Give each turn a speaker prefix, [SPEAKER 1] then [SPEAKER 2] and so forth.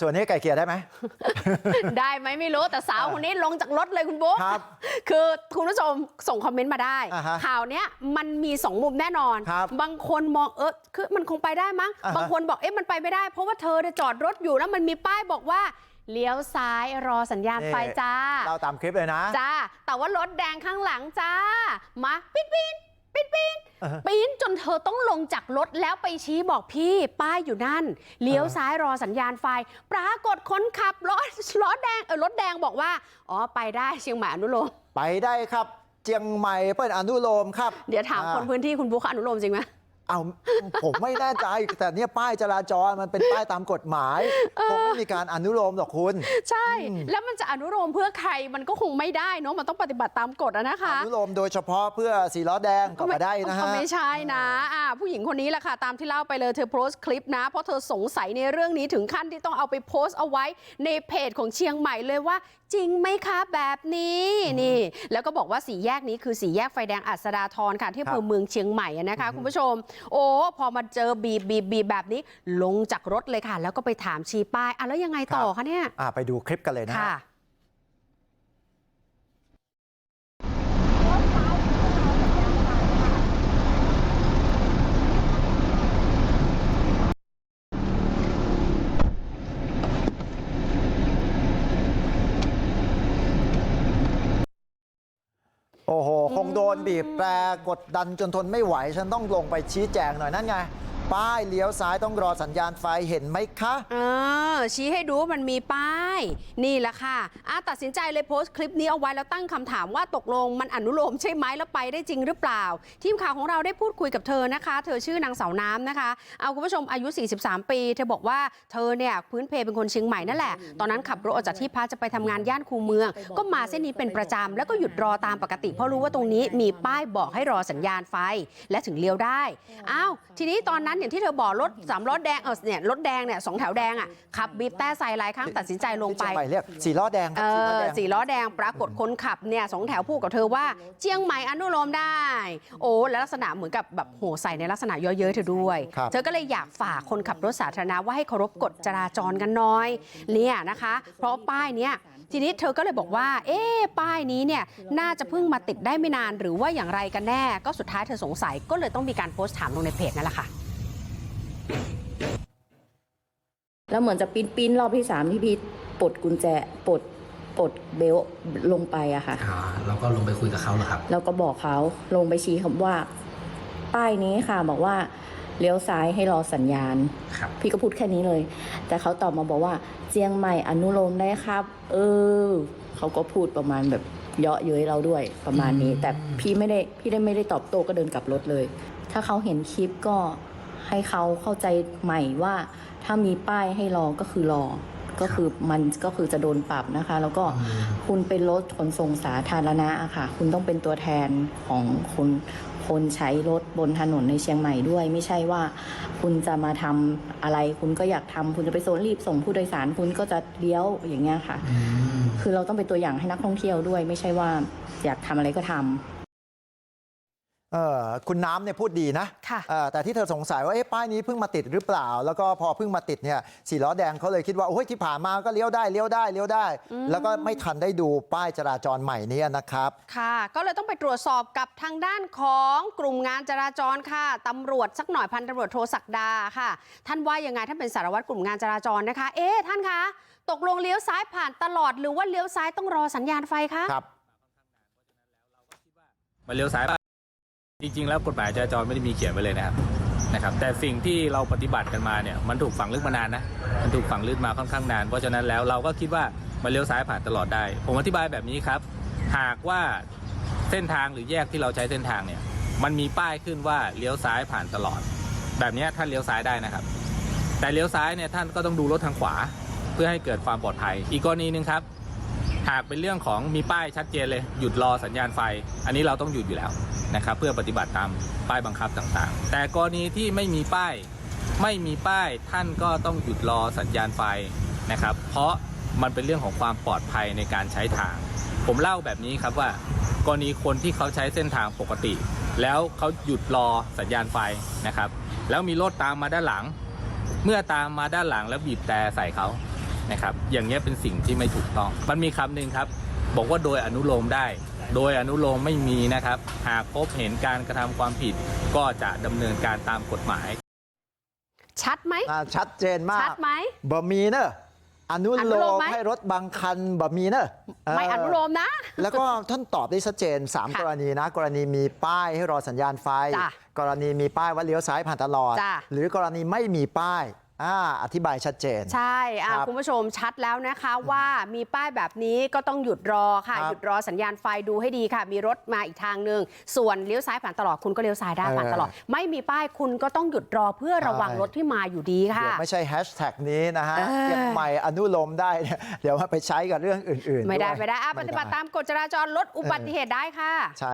[SPEAKER 1] ส่วนนี้ไก่เกลียได้ไหม
[SPEAKER 2] ได้ไหมไม่รู้แต่สาวคนนี้ลงจากรถเลยคุณบุ๊ค
[SPEAKER 1] ครับ
[SPEAKER 2] คือคุณผู้ชมส่งคอมเมนต์มาได้
[SPEAKER 1] อ่าฮะ
[SPEAKER 2] ข่าวเนี้ยมันมีสองมุมแน่นอน
[SPEAKER 1] ครับ
[SPEAKER 2] บางคนมองเออคือมันคงไปได้มั้ง
[SPEAKER 1] อ่าฮะ
[SPEAKER 2] บางคนบอกเอ๊ะมันไปไม่ได้ เพราะว่าเธอเนี่ยจอดรถอยู่แล้วมันมีป้ายบอกว่าเลี้ยวซ้ายรอสัญญาณไฟจ้า
[SPEAKER 1] เราตามคลิปเลยนะ
[SPEAKER 2] จ้าแต่ว่ารถแดงข้างหลังจ้ามาปีนปีนปีนปีน
[SPEAKER 1] อ่าฮะ
[SPEAKER 2] ปีนจนเธอต้องลงจากรถแล้วไปชี้บอกพี่ป้ายอยู่นั่น เลี้ยว
[SPEAKER 1] อ่าฮะ
[SPEAKER 2] ซ้ายรอสัญญาณไฟ ปรากฏคนขับรถล้อแดงเออรถแดงบอกว่า อ๋อไปได้เชียงใหม่อนุโลม
[SPEAKER 1] ไปได้ครับเจียงใหม่เปิดอนุโลมครับ
[SPEAKER 2] เดี๋ยวถามคน
[SPEAKER 1] อ่
[SPEAKER 2] พื้นที่คุณบุ๊คอนุโลมจริงไหม
[SPEAKER 1] เอาผมไม่แน่ใจ แต่เนี่ยป้ายจราจรมันเป็นป้ายตามกฎหมายคงไม่มีการอนุโลมหรอกคุณ
[SPEAKER 2] ใช่
[SPEAKER 1] อืม
[SPEAKER 2] แล้วมันจะอนุโลมเพื่อใครมันก็คงไม่ได้เนอะมันต้องปฏิบัติตามกฎอะนะคะ
[SPEAKER 1] อนุโลมโดยเฉพาะเพื่อสีล้อแดงก็มาได้นะ
[SPEAKER 2] ก็
[SPEAKER 1] ฮะ
[SPEAKER 2] ไม่ใช่นะอ่าผู้หญิงคนนี้แหละค่ะตามที่เล่าไปเลยเธอโพสต์คลิปนะ เพราะเธอสงสัยในเรื่องนี้ถึงขั้นที่ต้องเอาไปโพสต์เอาไว้ในเพจของเชียงใหม่เลยว่า จริงไหมคะแบบนี้นี่ แล้วก็บอกว่าสี่แยกนี้คือสี่แยกไฟแดงอัสดาทรค่ะที่อำเภ
[SPEAKER 1] ครั
[SPEAKER 2] อบเมืองเชียงใหม่อะนะคะ คุณผู้ชม โอ้พอมาเจอบีบบีบบีบแบบนี้ลงจากรถเลยค่ะ แล้วก็ไปถามชี้ป้ายอะแล้วยังไงต่อคะเนี่ย
[SPEAKER 1] อ่าไปดูคลิปกันเลยนะฮะ
[SPEAKER 2] ค่ะ
[SPEAKER 1] คงโดนบีบแตรกดดันจนทนไม่ไหวฉันต้องลงไปชี้แจงหน่อยนั่นไง ป้ายเลี้ยวซ้ายต้องรอสัญญาณไฟเห็นไหมคะ
[SPEAKER 2] เออชี้ให้ดูว่ามันมีป้าย นี่แหละค่ะอะตัดสินใจเลยโพสต์คลิปนี้เอาไว้แล้วตั้งคำถามว่าตกลงมันอนุโลมใช่ไหมแล้วไปได้จริงหรือเปล่า ทีมข่าวของเราได้พูดคุยกับเธอนะคะ เธอชื่อนางสาวน้ำนะคะ เอาคุณผู้ชมอายุ 43 ปี เธอบอกว่าเธอเนี่ยพื้นเพเป็นคนเชียงใหม่นั่นแหละ ตอนนั้นขับรถออกจากที่พักจะไปทำงานย่านคูเมือง ก็มาเส้นนี้เป็นประจำแล้วก็หยุดรอตามปกติ เพราะรู้ว่าตรงนี้มีป้ายบอกให้รอสัญญาณไฟ และถึงเลี้ยวได้อ้าวทีนี้ตอนนั้นอย่างที่เธอบอกรถสามล้อแดงเออเนี่ยรถแดงเนี่ยสองแถวแดงอะขับบีบแต่ใส่หลายครั้งตัดสินใจลง
[SPEAKER 1] ที่
[SPEAKER 2] ไป
[SPEAKER 1] เชียงใหม่เรียกสีล้อแดงค
[SPEAKER 2] เอ
[SPEAKER 1] รับสีล้อ
[SPEAKER 2] อ
[SPEAKER 1] แดง
[SPEAKER 2] สี่ล้อแดงปรากฏคนขับเนี่ยสองแถวพูดกับเธอว่าเจียงใหม่อนุโลมได้ โอ้แล้วลักษณะเหมือนกับแบบโหใส่ในลักษณะเยอะๆเธอด้วย
[SPEAKER 1] ครับ
[SPEAKER 2] เธอก็เลยอยากฝากคนขับรถสาธารณะว่าให้เคารพกฎจราจรกันหน่อยเนี่ยนะคะ เพราะป้ายเนี้ยทีนี้เธอก็เลยบอกว่า เอ๊ะป้ายนี้เนี่ยน่าจะเพิ่งมาติดได้ไม่นานหรือว่าอย่างไรกันแน่ ก็สุดท้ายเธอสงสัยก็เลยต้องมีการโพสต์ถามลงในเพจนั่นแหละค่ะ
[SPEAKER 3] แล้วเหมือนจะปิ้นปิ้นรอบที่สามที่พี่ปลดกุญแจปลดปลดเบลต์ลงไปอะค่ะ
[SPEAKER 4] อ่าแล้วก็ลงไปคุยกับเขาเหรอครับ
[SPEAKER 3] แล้วก็บอกเขาลงไปชี้คำว่า ป้ายนี้ค่ะบอกว่าเลี้ยวซ้ายให้รอสัญญาณ
[SPEAKER 4] ครับ
[SPEAKER 3] พี่ก็พูดแค่นี้เลย แต่เขาตอบมาบอกว่า เจียงใหม่อนุโลมได้ครับ เออ เขาก็พูดประมาณแบบเยาะเย้ยเราด้วยประมาณนี้
[SPEAKER 4] อืม
[SPEAKER 3] แต่พี่ไม่ได้พี่ได้ไม่ได้ตอบโต้ก็เดินกลับรถเลย ถ้าเขาเห็นคลิปก็ ให้เขาเข้าใจใหม่ว่าถ้ามีป้ายให้รอก็คือรอ ก็คือมันก็คือจะโดนปรับนะคะ แล้วก็
[SPEAKER 4] อืม
[SPEAKER 3] คุณเป็นรถขนส่งสาธารณะอะค่ะ คุณต้องเป็นตัวแทนของคนคนใช้รถบนถนนในเชียงใหม่ด้วย ไม่ใช่ว่า คุณจะมาทำอะไร คุณก็อยากทำคุณจะไปโซนรีบส่งผู้โดยสารคุณก็จะเลี้ยวอย่างเงี้ยค่ะ
[SPEAKER 4] อืม
[SPEAKER 3] คือเราต้องเป็นตัวอย่างให้นักท่องเที่ยวด้วย ไม่ใช่ว่าอยากทำอะไรก็ทำ
[SPEAKER 1] เออ คุณน้ำเนี่ยพูดดีนะ
[SPEAKER 2] ค่ะ
[SPEAKER 1] เออแต่ที่เธอสงสัยว่าเอ๊ะป้ายนี้เพิ่งมาติดหรือเปล่าแล้วก็พอเพิ่งมาติดเนี่ยสีล้อแดงเขาเลยคิดว่าโอ้ยที่ผ่านมาก็เลี้ยวได้เลี้ยวได้เลี้ยวได้แล้วก็ไม่ทันได้ดูป้ายจราจรใหม่นี้นะครับ
[SPEAKER 2] ค่ะก็เลยต้องไปตรวจสอบกับทางด้านของกลุ่มงานจราจรค่ะตำรวจสักหน่อยพันตำรวจโทศักดาค่ะ ท่านว่ายังไงท่านเป็นสารวัตรกลุ่มงานจราจรนะคะ เอ๊ะท่านคะตกลงเลี้ยวซ้ายผ่านตลอดหรือว่าเลี้ยวซ้ายต้องรอสัญญาณไฟคะ
[SPEAKER 1] ครับ
[SPEAKER 5] มาเลี้ยวซ้าย จริงๆ แล้วกฎหมายจราจรไม่ได้มีเขียนไว้เลยนะครับนะครับ แต่สิ่งที่เราปฏิบัติกันมาเนี่ยมันถูกฝังลึกมานานนะมันถูกฝังลึกมาค่อนข้างนาน เพราะฉะนั้นแล้วเราก็คิดว่ามาเลี้ยวซ้ายผ่านตลอดได้ ผมอธิบายแบบนี้ครับ หากว่าเส้นทางหรือแยกที่เราใช้เส้นทางเนี่ยมันมีป้ายขึ้นว่าเลี้ยวซ้ายผ่านตลอด แบบนี้ท่านเลี้ยวซ้ายได้นะครับ แต่เลี้ยวซ้ายเนี่ยท่านก็ต้องดูรถทางขวา เพื่อให้เกิดความปลอดภัย อีกกรณีหนึ่งครับ หากเป็นเรื่องของมีป้ายชัดเจนเลยหยุดรอสัญญาณไฟ อันนี้เราต้องหยุดอยู่แล้วนะครับเพื่อปฏิบัติตามป้ายบังคับต่างๆ แต่กรณีที่ไม่มีป้ายไม่มีป้ายท่านก็ต้องหยุดรอสัญญาณไฟนะครับ เพราะมันเป็นเรื่องของความปลอดภัยในการใช้ทาง ผมเล่าแบบนี้ครับว่ากรณีคนที่เขาใช้เส้นทางปกติ แล้วเขาหยุดรอสัญญาณไฟนะครับ แล้วมีรถตามมาด้านหลัง เมื่อตามมาด้านหลังแล้วบีบแต่ใส่เขา นะครับ อย่างเงี้ยเป็นสิ่งที่ไม่ถูกต้อง มันมีคำหนึ่งครับ บอกว่าโดยอนุโลมได้ โดยอนุโลมไม่มีนะครับ หากพบเห็นการกระทำความผิด ก็จะดำเนินการตามกฎหมาย
[SPEAKER 2] ชัดไหม
[SPEAKER 1] อ่าชัดเจนมา
[SPEAKER 2] ชั
[SPEAKER 1] ก
[SPEAKER 2] ดไหม
[SPEAKER 1] บะมีเนอะอนุ
[SPEAKER 2] อนุ
[SPEAKER 1] โล
[SPEAKER 2] โลม
[SPEAKER 1] ม
[SPEAKER 2] ไหม
[SPEAKER 1] ให้รถบางคันบะมีเนอะ
[SPEAKER 2] ไม่
[SPEAKER 1] เอ
[SPEAKER 2] นุโลมนะ
[SPEAKER 1] แล้วก็ท่านตอบได้ชัดเจน 3
[SPEAKER 2] ค่ะ
[SPEAKER 1] กรณีนะ กรณีมีป้ายให้รอสัญญาณไฟ
[SPEAKER 2] จ้ะ
[SPEAKER 1] กรณีมีป้ายว่าเลี้ยวซ้ายผ่านตลอด
[SPEAKER 2] จ้ะ
[SPEAKER 1] หรือกรณีไม่มีป้าย อ่าอธิบายชัดเจน
[SPEAKER 2] ใช่อะ
[SPEAKER 1] ครับ
[SPEAKER 2] คุณผู้ชมชัดแล้วนะคะว่ามีป้ายแบบนี้ก็ต้องหยุดรอค่ะ
[SPEAKER 1] ครับ
[SPEAKER 2] หยุดรอสัญญาณไฟดูให้ดีค่ะ มีรถมาอีกทางหนึ่งส่วนเลี้ยวซ้ายผ่านตลอดคุณก็เลี้ยวซ้ายได้
[SPEAKER 1] เออ
[SPEAKER 2] ผ่านตลอด ไม่มีป้ายคุณก็ต้องหยุดรอเพื่อระวัง
[SPEAKER 1] ใช่
[SPEAKER 2] รถที่มาอยู่ดีค่ะ
[SPEAKER 1] เดี๋ยวไม่ใช่แฮชแท็กนี้นะฮะ
[SPEAKER 2] เออ
[SPEAKER 1] เก็บใหม่อนุโลมได้เนี่ยเดี๋ยวมาไปใช้กับเรื่องอื่นๆ
[SPEAKER 2] ไม่ได้
[SPEAKER 1] วย
[SPEAKER 2] ไม่ได้อะป
[SPEAKER 1] ไม่
[SPEAKER 2] ฏิบัติตามกฎจราจรลดอุบัติเหตุได้ค่ะ
[SPEAKER 1] ใช่